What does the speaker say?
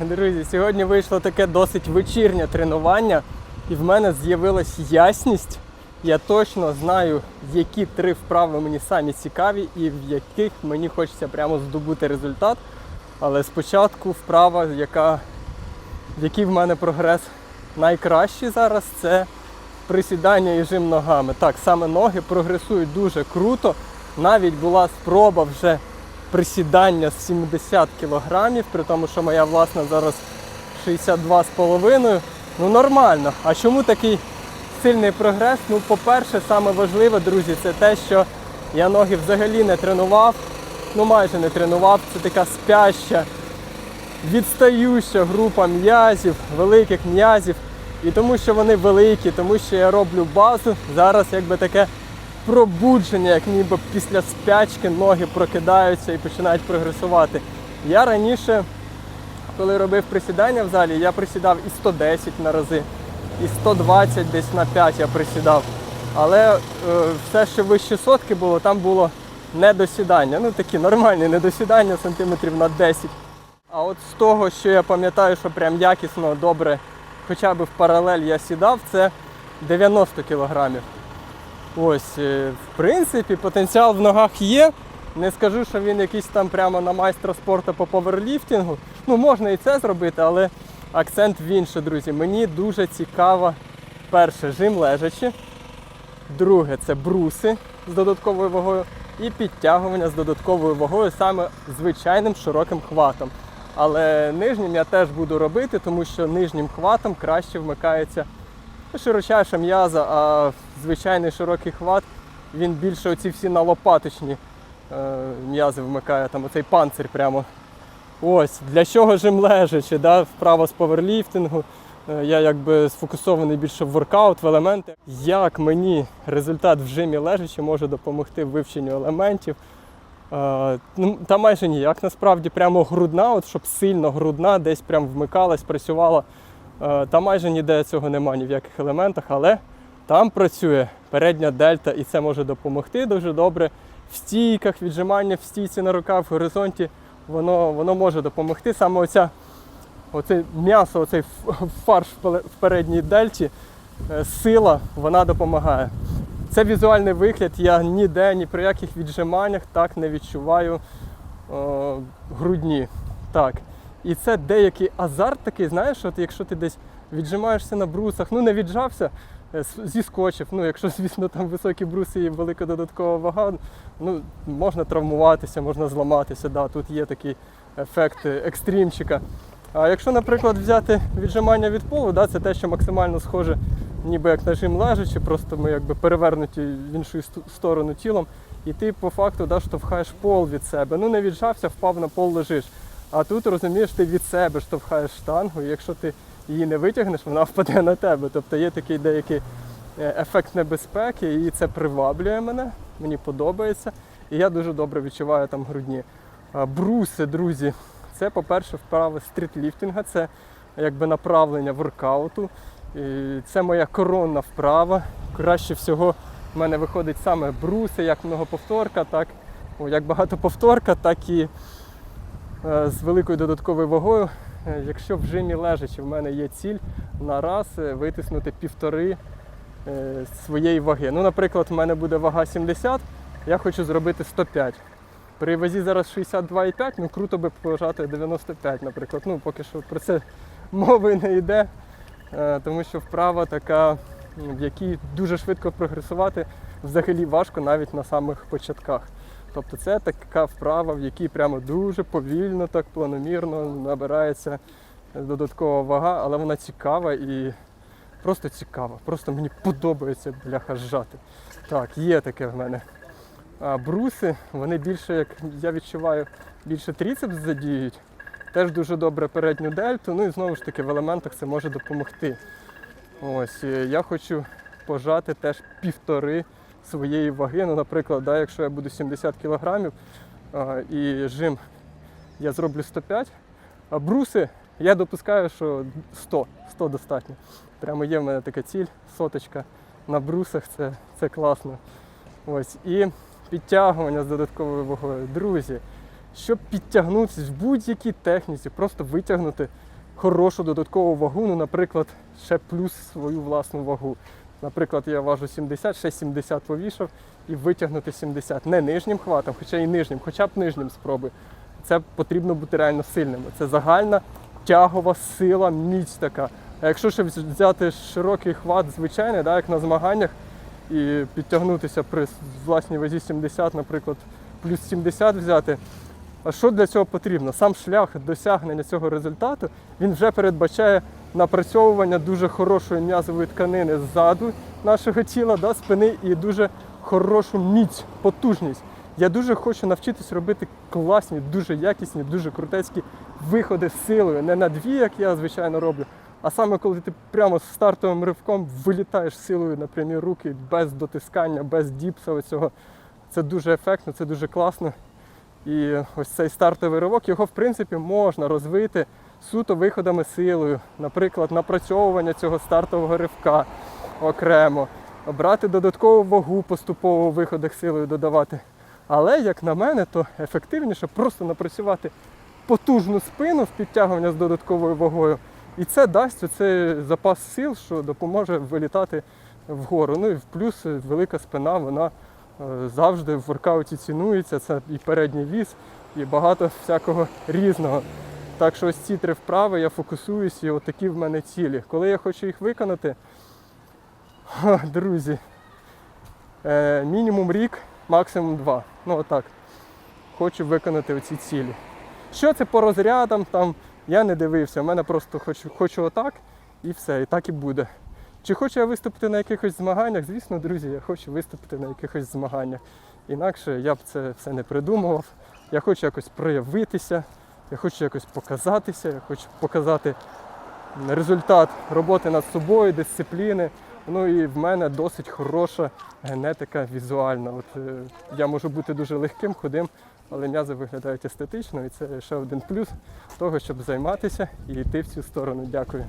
Друзі, сьогодні вийшло таке досить вечірнє тренування, і в мене з'явилась ясність. Я точно знаю, які три вправи мені самі цікаві і в яких мені хочеться прямо здобути результат. Але спочатку вправа, яка, в якій в мене прогрес найкращий зараз, це присідання і жим ногами. Так, саме ноги прогресують дуже круто. Навіть була спроба вже присідання з 70 кілограмів, при тому, що моя власна зараз 62,5. Ну нормально. А чому такий сильний прогрес? Ну, по-перше, саме важливе, друзі, це те, що я ноги взагалі не тренував. Ну майже не тренував. Це така спяща, відстающа група м'язів, великих м'язів. І тому що вони великі, тому що я роблю базу, зараз якби таке пробудження, як ніби після спячки ноги прокидаються і починають прогресувати. Я раніше, коли робив присідання в залі, я присідав і 110 на рази, і 120 десь на 5 я присідав. Але е, все, що вище сотки було, там було недосідання. Ну такі нормальні недосідання сантиметрів на 10. А от з того, що я пам'ятаю, що прям якісно добре, хоча б в паралель я сідав, це 90 кілограмів. Ось, е, в принципі, потенціал в ногах є. Не скажу, що він якийсь там прямо на майстра спорту по поверліфтингу. Ну, можна і це зробити, але акцент в інше, друзі. Мені дуже цікаво, перше, жим лежачи. Друге це бруси з додатковою вагою і підтягування з додатковою вагою саме звичайним широким хватом. Але нижнім я теж буду робити, тому що нижнім хватом краще вмикається широчайша м'яза, а звичайний широкий хват він більше оці всі налопаточні е, м'язи вмикає, там оцей панцир прямо. Ось, для чого жим лежачи, да? вправа з поверліфтингу. Е, Я якби сфокусований більше в воркаут, в елементи. Як мені результат в жимі лежачи може допомогти в вивченню елементів? Е, ну, та майже ніяк. Насправді прямо грудна, от щоб сильно грудна, десь прям вмикалась, працювала. Е, Та майже ніде цього немає ні в яких елементах, але там працює передня дельта, і це може допомогти дуже добре. В стійках, віджимання в стійці на руках, в горизонті, воно, воно може допомогти. Саме оця, оце м'ясо, оцей фарш в передній дельті, е, сила, вона допомагає. Це візуальний вигляд, я ніде, ні при яких віджиманнях так не відчуваю о, грудні. Так. І це деякий азарт такий, знаєш, от якщо ти десь віджимаєшся на брусах, ну не віджався, е, зіскочив. Ну, якщо, звісно, там високі бруси і велика додаткова вага, ну можна травмуватися, можна зламатися. Да, тут є такий ефект е, екстримчика. А якщо, наприклад, взяти віджимання від полу, да, це те, що максимально схоже, ніби як нажим лежачи, просто ми якби перевернуті в іншу сторону тілом, і ти по факту да, штовхаєш пол від себе. Ну не віджався, впав на пол лежиш. А тут розумієш, ти від себе штовхаєш штангу, і якщо ти її не витягнеш, вона впаде на тебе. Тобто є такий деякий е, ефект небезпеки, і це приваблює мене, мені подобається. І я дуже добре відчуваю там грудні. Бруси, друзі, це, по-перше, вправи стрітліфтинга, це якби направлення воркауту. І це моя коронна вправа. Краще всього в мене виходить саме бруси, як многоповторка, так о, як багатоповторка, так і з великою додатковою вагою. Е, Якщо в жимі лежачи, в мене є ціль на раз е, витиснути півтори е, своєї ваги. Ну, наприклад, в мене буде вага 70, я хочу зробити 105. При вазі зараз 62,5, ну круто би поважати 95, наприклад. Ну, поки що про це мови не йде, е, тому що вправа така, в якій дуже швидко прогресувати взагалі важко навіть на самих початках. Тобто це така вправа, в якій прямо дуже повільно, так планомірно набирається додаткова вага, але вона цікава і просто цікава. Просто мені подобається бляха зжати. Так, є таке в мене. А бруси, вони більше, як я відчуваю, більше тріцепс задіють. Теж дуже добре передню дельту. Ну і знову ж таки в елементах це може допомогти. Ось, е, я хочу пожати теж півтори своєї ваги. Ну, наприклад, да, якщо я буду 70 кілограмів а, і жим я зроблю 105, а бруси я допускаю, що 100, 100 достатньо. Прямо є в мене така ціль, соточка на брусах, це, це класно. Ось. І підтягування з додатковою вагою. Друзі, щоб підтягнутися в будь-якій техніці, просто витягнути хорошу додаткову вагу, ну, наприклад, ще плюс свою власну вагу. Наприклад, я важу 70, ще 70 повішав і витягнути 70. Не нижнім хватом, хоча і нижнім, хоча б нижнім спробуй. Це потрібно бути реально сильними. Це загальна тягова сила, міць така. А якщо ще взяти широкий хват звичайний, да, як на змаганнях, і підтягнутися при власній вазі 70, наприклад, плюс 70 взяти. А що для цього потрібно? Сам шлях досягнення цього результату він вже передбачає напрацьовування дуже хорошої м'язової тканини ззаду нашого тіла, да, спини і дуже хорошу міць, потужність. Я дуже хочу навчитись робити класні, дуже якісні, дуже крутецькі виходи з силою. Не на дві, як я звичайно роблю, а саме коли ти прямо з стартовим ривком вилітаєш силою на прямі руки без дотискання, без діпса. Оцього. Це дуже ефектно, це дуже класно. І ось цей стартовий ривок, його в принципі можна розвити суто виходами силою, наприклад, напрацьовування цього стартового ривка окремо, брати додаткову вагу поступово у виходах силою додавати. Але, як на мене, то ефективніше просто напрацювати потужну спину з підтягування з додатковою вагою. І це дасть оцей запас сил, що допоможе вилітати вгору. Ну і в плюс велика спина, вона е, завжди в воркауті цінується. Це і передній віз, і багато всякого різного. Так що ось ці три вправи я фокусуюсь, і отакі в мене цілі. Коли я хочу їх виконати, ха, друзі, е, мінімум рік, максимум два. Ну отак. Хочу виконати оці цілі. Що це по розрядам, там я не дивився. У мене просто хочу, хочу отак і все, і так і буде. Чи хочу я виступити на якихось змаганнях? Звісно, друзі, я хочу виступити на якихось змаганнях. Інакше я б це все не придумував. Я хочу якось проявитися, я хочу якось показатися, я хочу показати результат роботи над собою, дисципліни. Ну і в мене досить хороша генетика візуальна. От, е, я можу бути дуже легким, худим, але м'язи виглядають естетично, і це ще один плюс того, щоб займатися і йти в цю сторону. Дякую.